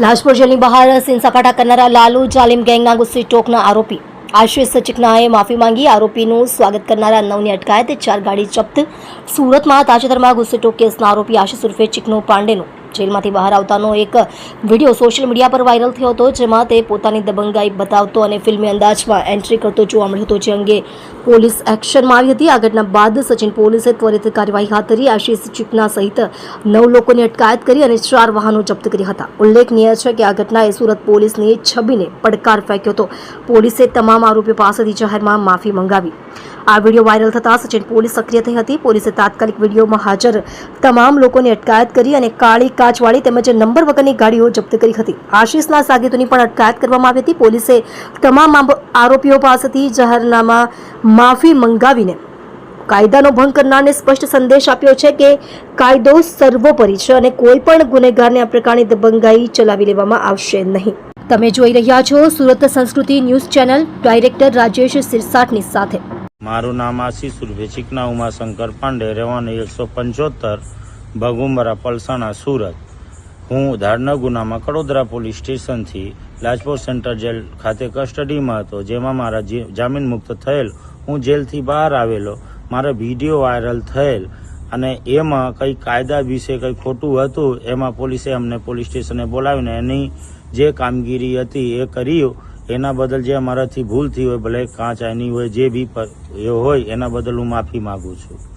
લાજપુર જેલની બહાર સીન સપાટા કરનારા લાલુ જાલિમ ગેંગના ગુસ્સી ટોકના આરોપી. આશિષ ચિકનાએ માફી માંગી, આરોપીનું સ્વાગત કરનારા નવની અટકાયત, ચાર ગાડી જપ્ત. સુરતમાં તાજેતરમાં ગુસ્સી ટોક કેસના આરોપી આશિષ ઉર્ફે ચિકનો પાંડેનો. જેલમાંથી બહાર આવતાનો એક વીડિયો સોશિયલ મીડિયા પર વાયરલ થયો હતો, જેમાં તે પોતાની દબંગાઈ બતાવતો અને ફિલ્મી અંદાજમાં એન્ટ્રી કરતો જોવા મળ્યો હતો, જે અંગે પોલીસ એક્શનમાં આવી હતી. આ ઘટના બાદ સચિન પોલીસે ત્વરિત કાર્યવાહી હાથ ધરી આશીષ ચિકના સહિત નવ લોકોની અટકાયત કરી અને ચાર વાહનો જપ્ત કર્યા હતા. ઉલ્લેખનીય છે કે આ ઘટનાએ સુરત પોલીસની છબીને પડકાર ફેંક્યો હતો. પોલીસે તમામ આરોપીઓ પાસેથી જાહેરમાં માફી મંગાવી. આ વીડિયો વાયરલ થતાં સચિન પોલીસ સક્રિય થઈ હતી. પોલીસે તાત્કાલિક વિડીયોમાં હાજર તમામ લોકોની અટકાયત કરી અને કાળી કાચવાળી તેમજ નંબર વગરની ગાડીઓ જપ્ત કરી હતી. આશિષના સાગીતોની પણ અટકાયત કરવામાં આવી હતી. પોલીસે તમામ આરોપીઓ પાસેથી જાહેરનામા માફી મંગાવીને કાયદાનો ભંગ કરનારને સ્પષ્ટ સંદેશ આપ્યો છે કે કાયદો સર્વોપરી છે અને કોઈ પણ ગુનેગારને આ પ્રકારની દબંગાઈ ચલાવી લેવામાં આવશે નહીં. તમે જોઈ રહ્યા છો Surat Sanskriti news channel. Director Rajesh સિરસાટની સાથે. મારું નામ આશીષ ઉર્ફે ચિકના ઉમાશંકર પાંડે, રહેવાનું એકસો પંચોતેર ભગુમરા પલસાણા, સુરત. હું ધારના ગુનામાં કડોદરા પોલીસ સ્ટેશનથી લાજપોર સેન્ટર જેલ ખાતે કસ્ટડીમાં હતો, જેમાં મારા જામીન મુક્ત થયેલ. હું જેલથી બહાર આવેલો, મારો વીડિયો વાયરલ થયેલ અને એમાં કંઈ કાયદા વિશે કંઈ ખોટું હતું, એમાં પોલીસે અમને પોલીસ સ્ટેશને બોલાવીને એની જે કામગીરી હતી એ કર્યું. એના બદલ જે અમારાથી ભૂલ થઈ હોય, ભલે કાંચ આની હોય, જે બી એ હોય, એના બદલ હું માફી માગું છું.